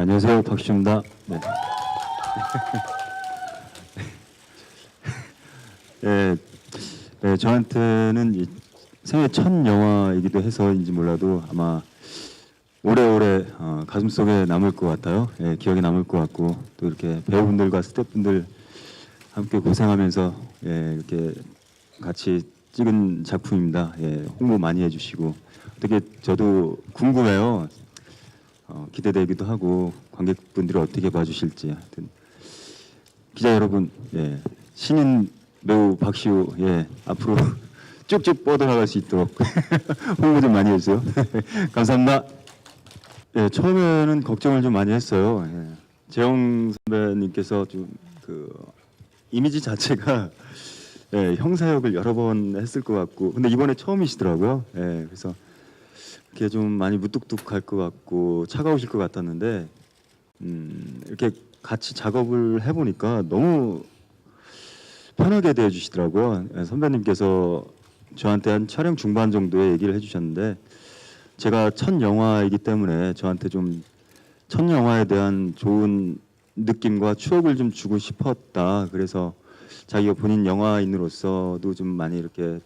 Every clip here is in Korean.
네, 안녕하세요, 박시입니다. 네. 예, 예, 저한테는 이 생애 첫 영화이기도 해서인지 몰라도 아마 오래오래 어, 가슴 속에 남을 것 같아요. 예, 기억에 남을 것 같고 또 이렇게 배우분들과 스태프분들 함께 고생하면서 예, 이렇게 같이 찍은 작품입니다. 예, 홍보 많이 해주시고 어떻게 저도 궁금해요. 어, 기대되기도 하고 관객분들이 어떻게 봐주실지 하여튼 기자 여러분 예, 신인 배우 박시우 예, 앞으로 쭉쭉 뻗어나갈 수 있도록 홍보 좀 많이 해주세요. 감사합니다. 예, 처음에는 걱정을 좀 많이 했어요. 예. 재영 선배님께서 좀 그 이미지 자체가 예, 형사 역을 여러 번 했을 것 같고 근데 이번에 처음이시더라고요. 예, 그래서 이렇게 좀 많이 무뚝뚝할 것 같고 차가우실 것 같았는데 음, 이렇게 같이 작업을 해보니까 너무 편하게 대해주시더라고요. 예, 선배님께서 저한테 한 촬영 중반 정도에 얘기를 해주셨는데 제가 첫 영화이기 때문에 저한테 좀 첫 영화에 대한 좋은 느낌과 추억을 좀 주고 싶었다. 그래서 자기가 본인 영화인으로서도 좀 많이 이렇게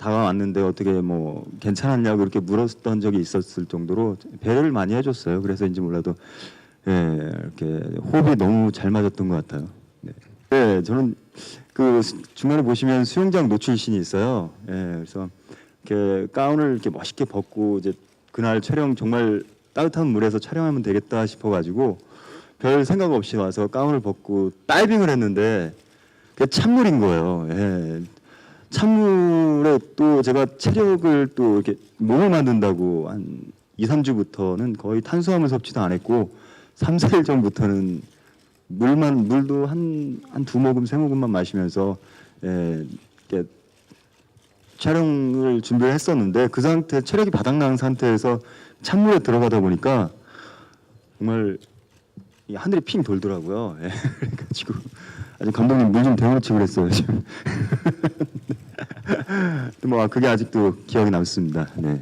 다가왔는데 어떻게 뭐 괜찮았냐고 이렇게 물었던 적이 있었을 정도로 배려를 많이 해줬어요. 그래서인지 몰라도 예 이렇게 호흡이 너무 잘 맞았던 것 같아요. 네, 네 저는 그 수- 중간에 보시면 수영장 노출 신이 있어요. 예, 그래서 이렇게 가운을 이렇게 멋있게 벗고 이제 그날 촬영 정말 따뜻한 물에서 촬영하면 되겠다 싶어가지고 별 생각 없이 와서 가운을 벗고 다이빙을 했는데 그게 찬물인 거예요. 예. 찬물에 또 제가 체력을 또 이렇게 몸을 만든다고 한 2, 3주부터는 거의 탄수화물 섭취도 안 했고 3, 4일 전부터는 물만 물도 한 한 두 모금 세 모금만 마시면서 예, 이렇게 촬영을 준비를 했었는데 그 상태 체력이 바닥나는 상태에서 찬물에 들어가다 보니까 정말 이 하늘이 핑 돌더라고요. 예, 그래가지고 아주 감독님 물 좀 데워놓지 그랬어요 지금. 뭐 그게 아직도 기억에 남습니다. 네.